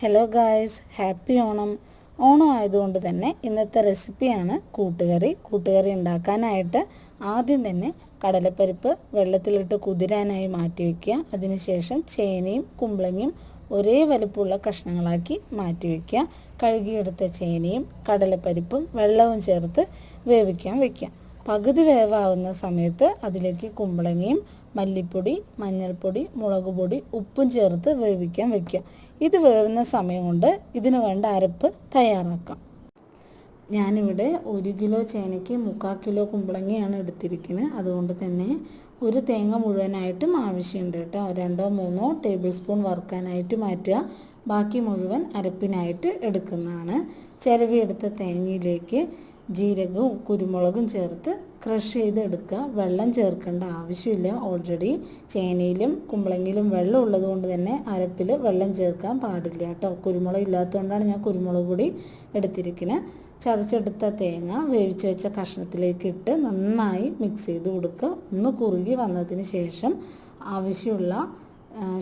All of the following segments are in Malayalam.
Hello guys happy Onam. Onam ആയതുകൊണ്ട് തന്നെ ഇന്നത്തെ റെസിപ്പിയാണ് കൂട്ടുകറി. കൂട്ടുകറി ഉണ്ടാക്കാനായിട്ട് ആദ്യം തന്നെ കടലപ്പരിപ്പ് വെള്ളത്തിലിട്ട് കുതിരാനായി മാറ്റി വയ്ക്കുക അതിനുശേഷം ചേനയും കുമ്പളങ്ങയും ഒരേ വലുപ്പമുള്ള കഷ്ണങ്ങളാക്കി മാറ്റി വയ്ക്കുക കഴുകിയെടുത്ത ചേനയും കടലപ്പരിപ്പും വെള്ളവും ചേർത്ത് വേവിക്കാൻ വയ്ക്കുക പകുതി വേവാകുന്ന സമയത്ത് അതിലേക്ക് കുമ്പളങ്ങയും മല്ലിപ്പൊടി മഞ്ഞൾപ്പൊടി മുളക് പൊടി ഉപ്പും ചേർത്ത് വേവിക്കാൻ വെക്കുക. ഇത് വേവുന്ന സമയം കൊണ്ട് ഇതിന് വേണ്ട അരപ്പ് തയ്യാറാക്കാം. ഞാനിവിടെ ഒരു കിലോ ചേനയ്ക്ക് മുക്കാൽ കിലോ കുമ്പളങ്ങയാണ് എടുത്തിരിക്കുന്നത്. അതുകൊണ്ട് തന്നെ ഒരു തേങ്ങ മുഴുവനായിട്ടും ആവശ്യമുണ്ട് കേട്ടോ. രണ്ടോ മൂന്നോ ടേബിൾ സ്പൂൺ വറുക്കാനായിട്ട് മാറ്റുക. ബാക്കി മുഴുവൻ അരപ്പിനായിട്ട് എടുക്കുന്നതാണ്. ചിലവിയെടുത്ത തേങ്ങയിലേക്ക് ജീരകവും കുരുമുളകും ചേർത്ത് ക്രഷ് ചെയ്തെടുക്കുക. വെള്ളം ചേർക്കേണ്ട ആവശ്യമില്ല. ഓൾറെഡി ചേനയിലും കുമ്പളങ്ങിലും വെള്ളം ഉള്ളതുകൊണ്ട് തന്നെ അരപ്പിൽ വെള്ളം ചേർക്കാൻ പാടില്ല കേട്ടോ. കുരുമുളക് ഇല്ലാത്തതുകൊണ്ടാണ് ഞാൻ കുരുമുളക് പൊടി എടുത്തിരിക്കുന്നത് ചതച്ചെടുത്ത തേങ്ങ വേവിച്ച് വെച്ച കഷ്ണത്തിലേക്ക് ഇട്ട് നന്നായി മിക്സ് ചെയ്ത് കൊടുക്കുക. ഒന്ന് കുറുകി വന്നതിന് ശേഷം ആവശ്യമുള്ള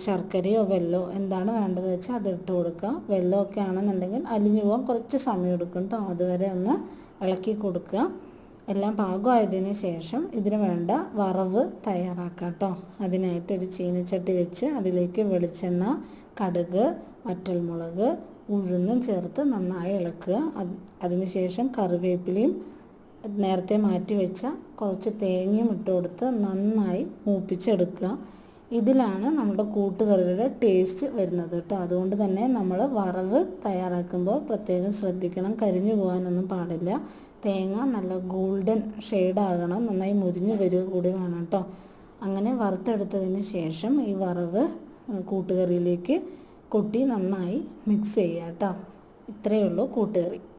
ശർക്കരയോ വെള്ളമോ എന്താണ് വേണ്ടത് വെച്ചാൽ അതിട്ട് കൊടുക്കുക വെള്ളമൊക്കെ ആണെന്നുണ്ടെങ്കിൽ അലിഞ്ഞു പോകാൻ കുറച്ച് സമയം എടുക്കും കേട്ടോ അതുവരെ ഒന്ന് ഇളക്കി കൊടുക്കുക. എല്ലാം പാകമായതിന് ശേഷം ഇതിന് വേണ്ട വറവ് തയ്യാറാക്കാം കേട്ടോ അതിനായിട്ട് ഒരു ചീനച്ചട്ടി വെച്ച് അതിലേക്ക് വെളിച്ചെണ്ണ കടുക് വറ്റൽമുളക് ഉഴുന്നും ചേർത്ത് നന്നായി ഇളക്കുക. അത് അതിനുശേഷം കറിവേപ്പിലയും നേരത്തെ മാറ്റി വെച്ച കുറച്ച് തേങ്ങയും ഇട്ട് കൊടുത്ത് നന്നായി മൂപ്പിച്ചെടുക്കുക. ഇതിലാണ് നമ്മുടെ കൂട്ടുകറിയുടെ ടേസ്റ്റ് വരുന്നത് കേട്ടോ. അതുകൊണ്ട് തന്നെ നമ്മൾ വറവ് തയ്യാറാക്കുമ്പോൾ പ്രത്യേകം ശ്രദ്ധിക്കണം. കരിഞ്ഞു പോകാനൊന്നും പാടില്ല. തേങ്ങ നല്ല ഗോൾഡൻ ഷെയ്ഡാകണം നന്നായി മുരിഞ്ഞു വരിക കൂടി വേണം കേട്ടോ. അങ്ങനെ വറുത്തെടുത്തതിന് ശേഷം ഈ വറവ് കൂട്ടുകറിയിലേക്ക് കൊട്ടി നന്നായി മിക്സ് ചെയ്യുക കേട്ടോ. ഇത്രയേ ഉള്ളൂ കൂട്ടുകറി.